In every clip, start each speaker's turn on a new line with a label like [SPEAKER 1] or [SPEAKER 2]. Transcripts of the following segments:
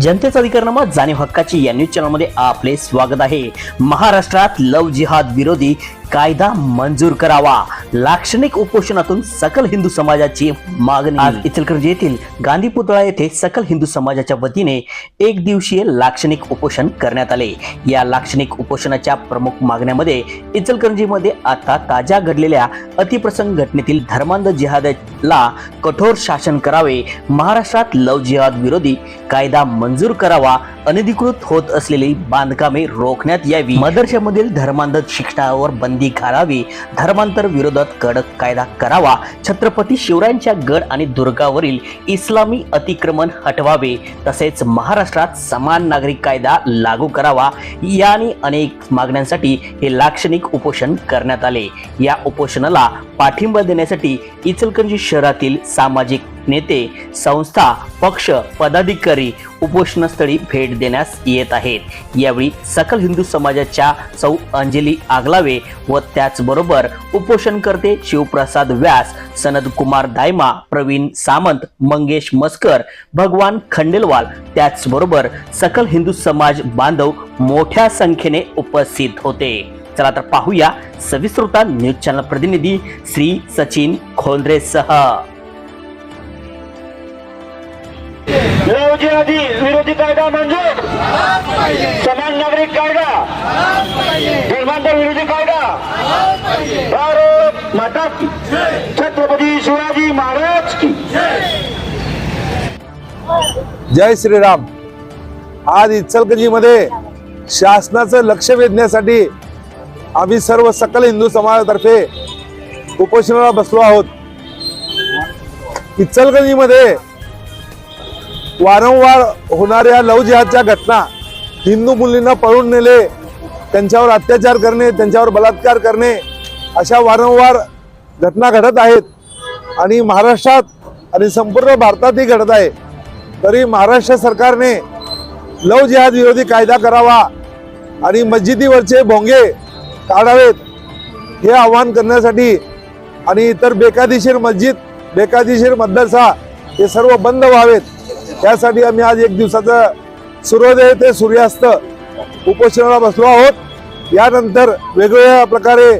[SPEAKER 1] जनतेचा अधिकारनामा जाणीव हक्काची या न्यूज चॅनलमध्ये आपले स्वागत आहे. महाराष्ट्रात लव जिहाद विरोधी कायदा मंजूर करावा. लाक्षणिक उपोषणातून सकल हिंदू समाजाची मागणी. आज इचलकरंजी येथील गांधी पुतळा येथे सकल हिंदू समाजाच्या वतीने एक दिवसीय लाक्षणिक उपोषण करण्यात आले. या लाक्षणिक उपोषणाच्या प्रमुख मागण्यामध्ये इचलकरंजीमध्ये आता ताज्या घडलेल्या अतिप्रसंग घटनेतील धर्मांध जिहादला कठोर शासन करावे. महाराष्ट्रात लव जिहाद विरोधी कायदा मंजूर करावा. अनधिकृत होत असलेली बांधकामे रोखण्यात यावी. मदरशामधील धर्मांध शिक्षणावर बंद घालावी धर्मांतर विरोधात कडक कायदा करावा छत्रपती शिवरायांच्या गड आणि दुर्गावरील इस्लामी अतिक्रमण हटवावे तसेच महाराष्ट्रात समान नागरिक कायदा लागू करावा या आणि अनेक मागण्यांसाठी हे लाक्षणिक उपोषण करण्यात आले. या उपोषणाला पाठिंबा देण्यासाठी इचलकरंजी शहरातील सामाजिक नेते संस्था पक्ष पदाधिकारी उपोषणस्थळी भेट देण्यास येत आहेत. यावेळी सकल हिंदू समाजाच्या सौ अंजली आगलावे व त्याचबरोबर उपोषणकर्ते शिवप्रसाद व्यास सनद कुमार दायमा प्रवीण सामंत मंगेश मस्कर भगवान खंडेलवाल त्याचबरोबर सकल हिंदू समाज बांधव मोठ्या संख्येने उपस्थित होते. चला तर पाहूया सविस्तृता न्यूज चॅनल प्रतिनिधी श्री सचिन खोंद्रे सह
[SPEAKER 2] लव विरोधी कायदा मंजूर. समान नागरिक कायदा. धर्मांतर विरोधी कायदा. भारत माता की छत्रपती शिवाजी महाराज की
[SPEAKER 3] जय. श्रीराम. आज इचलकजीमध्ये शासनाचं लक्ष वेधण्यासाठी आम्ही सर्व सकल हिंदू समाजातर्फे उपोषणाला बसलो आहोत. इचलकजीमध्ये वारंवार होणाऱ्या लव जिहादच्या घटना हिंदू मुलींना पळून नेले त्यांच्यावर अत्याचार करणे त्यांच्यावर बलात्कार करणे अशा वारंवार घटना घडत आहेत. आणि महाराष्ट्रात आणि संपूर्ण भारतातही घडत आहे. तरी महाराष्ट्र सरकारने लव जिहाद विरोधी कायदा करावा आणि मस्जिदीवरचे भोंगे काढावेत हे आवाहन करण्यासाठी आणि इतर बेकायदेशीर मस्जिद बेकायदेशीर मदरसा हे सर्व बंद व्हावेत. त्यासाठी आम्ही आज एक दिवसाचं सूर्योदय ते सूर्यास्त उपोषणाला बसलो आहोत. यानंतर वेगवेगळ्या प्रकारे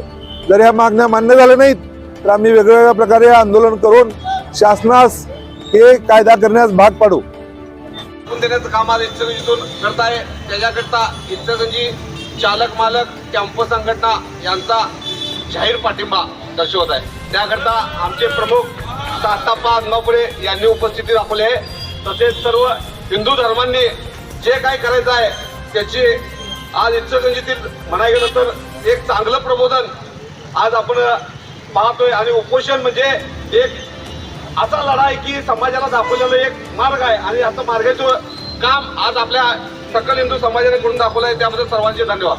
[SPEAKER 3] जर ह्या मागण्या मान्य झाल्या नाहीत तर आम्ही वेगवेगळ्या प्रकारे आंदोलन करून शासनास हे कायदा करण्यास भाग पाडू.
[SPEAKER 4] देण्याचं काम आज इचलगंजीतून करताय. त्याच्याकरता इचलगंजी चालक मालक कॅम्प संघटना यांचा जाहीर पाठिंबा दर्शवत आहे. त्याकरता आमचे प्रमुख सातापा नवपुरे यांनी उपस्थिती दाखवली आहे. तसेच सर्व हिंदू धर्मांनी जे काय करायचं आहे त्याची आज इचलगंजीतील म्हणाय गेलं तर एक चांगलं प्रबोधन आज आपण पाहतोय. आणि उपोषण म्हणजे एक असा लढा आहे की समाजाला दाखवलेलं एक मार्ग आहे. आणि असं मार्गाचं काम आज आपल्या सकल हिंदू समाजाने करून दाखवलं आहे. त्याबद्दल सर्वांचे धन्यवाद.